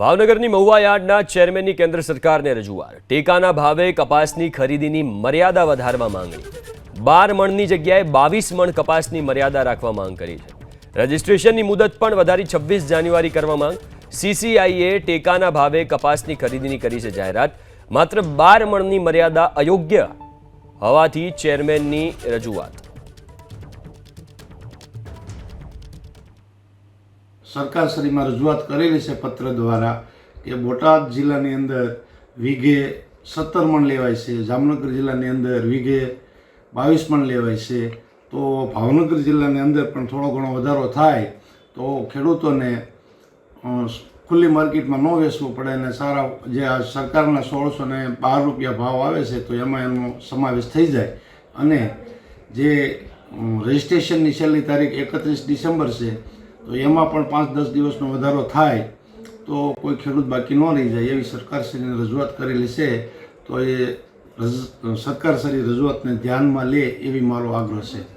ભાવનગરની મહુવા યાર્ડના ચેરમેનની કેન્દ્ર સરકારને રજૂઆત. ટેકાના ભાવે કપાસની ખરીદીની મર્યાદા વધારવા માંગણી. બાર મણની જગ્યાએ બાવીસ મણ કપાસની મર્યાદા રાખવા માંગ કરી છે. રજિસ્ટ્રેશનની મુદત પણ વધારી છવ્વીસ જાન્યુઆરી કરવા માંગ. સીસીઆઈએ ટેકાના ભાવે કપાસની ખરીદીની કરી છે જાહેરાત. માત્ર બાર મણની મર્યાદા અયોગ્ય હોવાથી ચેરમેનની રજૂઆત. સરકારશ્રીમાં રજૂઆત કરેલી છે પત્ર દ્વારા કે બોટાદ જિલ્લાની અંદર વીઘે સત્તર મણ લેવાય છે, જામનગર જિલ્લાની અંદર વીઘે બાવીસ મણ લેવાય છે. તો ભાવનગર જિલ્લાની અંદર પણ થોડો ઘણો વધારો થાય તો ખેડૂતોને ખુલ્લી માર્કેટમાં ન વેચવું પડે અને સારા જે આ સરકારના સોળસો ને બાર રૂપિયા ભાવ આવે છે તો એમાં એનો સમાવેશ થઈ જાય. અને જે રજિસ્ટ્રેશનની છેલ્લી તારીખ એકત્રીસ ડિસેમ્બર છે તો એમાં પણ પાંચ દસ દિવસનો વધારો થાય તો કોઈ ખેડૂત બાકી ન રહી જાય એવી સરકારશ્રીને રજૂઆત કરેલી છે, તો એ સરકારશ્રી રજૂઆતને ધ્યાનમાં લે એવી મારો આગ્રહ છે.